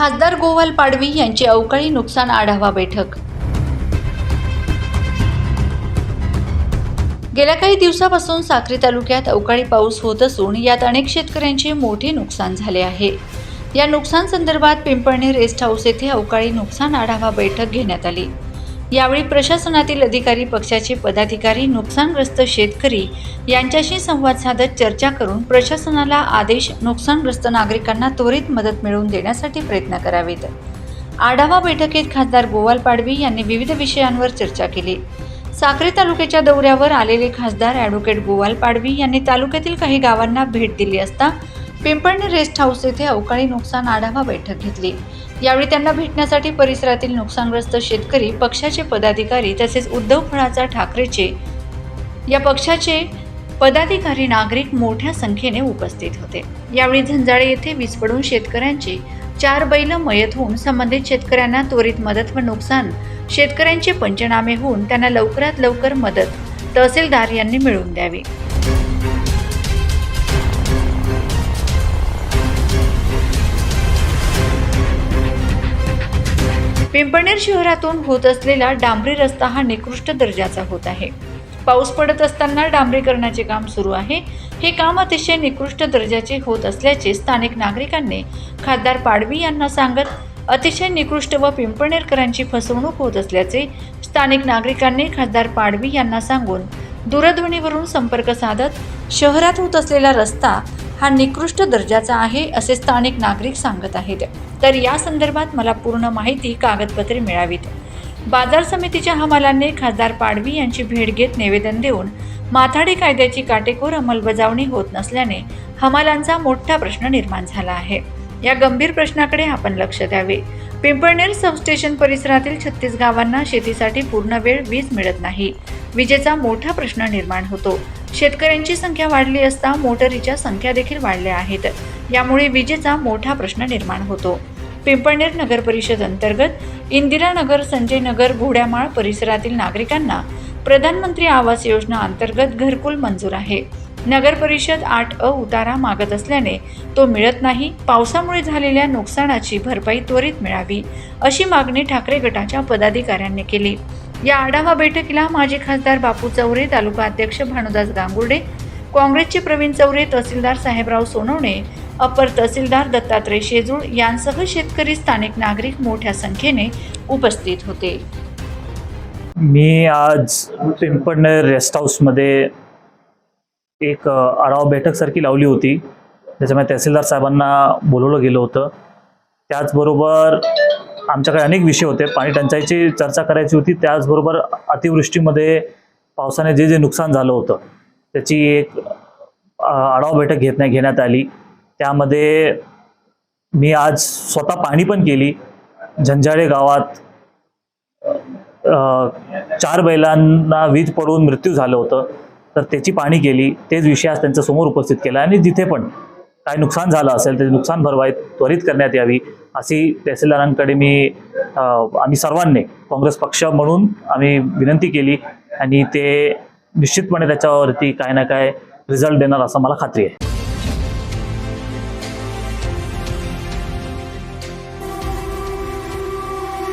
खासदार गोवाल पाडवी यांची अवकाळी नुकसान आढावा बैठक. गेल्या काही दिवसापासून साक्री तालुक्यात अवकाळी पाऊस होत असून यात अनेक शेतकऱ्यांचे मोठे नुकसान झाले आहे. या नुकसान संदर्भात पिंपळणे रेस्ट हाऊस येथे अवकाळी नुकसान आढावा बैठक घेण्यात आली. यावेळी प्रशासनातील अधिकारी पक्षाचे पदाधिकारी नुकसानग्रस्त शेतकरी यांच्याशी संवाद साधत चर्चा करून प्रशासनाला आदेश नुकसानग्रस्त नागरिकांना त्वरित मदत मिळवून देण्यासाठी प्रयत्न करावेत. आढावा बैठकीत खासदार गोवाल पाडवी यांनी विविध विषयांवर चर्चा केली. साक्री तालुक्याच्या दौऱ्यावर आलेले खासदार ॲडव्होकेट गोवाल पाडवी यांनी तालुक्यातील काही गावांना भेट दिली असता पिंपळणे रेस्ट हाऊस येथे अवकाळी नुकसान आढावा बैठक घेतली. यावेळी त्यांना भेटण्यासाठी परिसरातील नुकसानग्रस्त शेतकरी पक्षाचे पदाधिकारी तसेच उद्धव फळाचा ठाकरेचे या पक्षाचे पदाधिकारी नागरिक मोठ्या संख्येने उपस्थित होते. यावेळी झंजाळे येथे वीज पडून शेतकऱ्यांचे चार बैल मयत होऊन संबंधित शेतकऱ्यांना त्वरित मदत व नुकसान शेतकऱ्यांचे पंचनामे होऊन त्यांना लवकरात लवकर मदत तहसीलदार यांनी मिळवून द्यावी. पिंपणेर शहरातून होत असलेला डांबरी रस्ता हा निकृष्ट दर्जाचा होत आहे. पाऊस पडत असताना डांबरीकरणाचे काम सुरू आहे. हे काम अतिशय निकृष्ट दर्जाचे होत असल्याचे स्थानिक नागरिकांनी खासदार पाडवी यांना सांगत अतिशय निकृष्ट व पिंपणेरकरांची फसवणूक होत असल्याचे स्थानिक नागरिकांनी खासदार पाडवी यांना सांगून दूरध्वनीवरून संपर्क साधत शहरात होत असलेला रस्ता हा निकृष्ट दर्जाचा आहे असे स्थानिक नागरिक सांगत आहेत. तर या संदर्भात मला पूर्ण माहिती कागदपत्रे मिळावीत. बाजार समितीच्या हमालाने खासदार पाडवी यांची भेट घेत निवेदन देऊन माथाडी कायद्याची काटेकोर अंमलबजावणी होत नसल्याने हमालांचा मोठा प्रश्न निर्माण झाला आहे. या गंभीर प्रश्नाकडे आपण लक्ष द्यावे. पिंपळनेर सबस्टेशन परिसरातील छत्तीस गावांना शेतीसाठी पूर्ण वेळ वीज मिळत नाही. विजेचा मोठा प्रश्न निर्माण होतो. शेतकऱ्यांची संख्या वाढली असता मोटरीच्या संख्या देखील वाढल्या आहेत. यामुळे विजेचा मोठा प्रश्न निर्माण होतो. पिंपळनेर नगर परिषद अंतर्गत इंदिरानगर संजय नगर घोड्यामाळ परिसरातील नागरिकांना प्रधानमंत्री आवास योजना अंतर्गत घरकुल मंजूर आहे. नगर परिषद आठ अ उतारा मागत असल्याने तो मिळत नाही. पावसामुळे झालेल्या नुकसानाची भरपाई त्वरित मिळावी अशी मागणी ठाकरे गटाच्या पदाधिकाऱ्यांनी केली. या आढावा बैठकीला माजी खासदार बापू चौरे तालुका अध्यक्ष भानुदास गांगुर्डे काँग्रेसचे प्रवीण चौरे तहसीलदार साहेबराव सोनवणे अपर तहसीलदार दत्तात्रय शेजूळ यांसह शेतकरी स्थानिक नागरिक मोठ्या संख्येने उपस्थित होते. मी आज पिंपळनेर रेस्ट हाऊसमध्ये एक अ, आढावा बैठकसारखी लावली होती. त्याच्यामुळे तहसीलदार साहेबांना बोलवलं गेलं होतं. त्याचबरोबर आमच्याकडे अनेक विषय होते पाणी टंचाईची चर्चा करायची होती. त्याचबरोबर अतिवृष्टीमध्ये पावसाने जे जे नुकसान झालं होतं त्याची एक आढावा बैठक घेत नाही घेण्यात आली. त्यामध्ये मी आज स्वतः पाहणी पण केली. झंजाळे गावात चार बैलांना वीज पडून मृत्यू झालं होतं. तर त्याची पाहणी केली. तेच विषय आज त्यांच्यासमोर उपस्थित केला आणि जिथे पण काय नुकसान झालं असेल त्याची नुकसान भरपाई त्वरित करण्यात यावी अशी तहसीलदारांकडे मी आम्ही सर्वांनी काँग्रेस पक्ष म्हणून आम्ही विनंती केली आणि ते निश्चितपणे त्याच्यावरती काय ना काय रिझल्ट देणार असं मला खात्री आहे.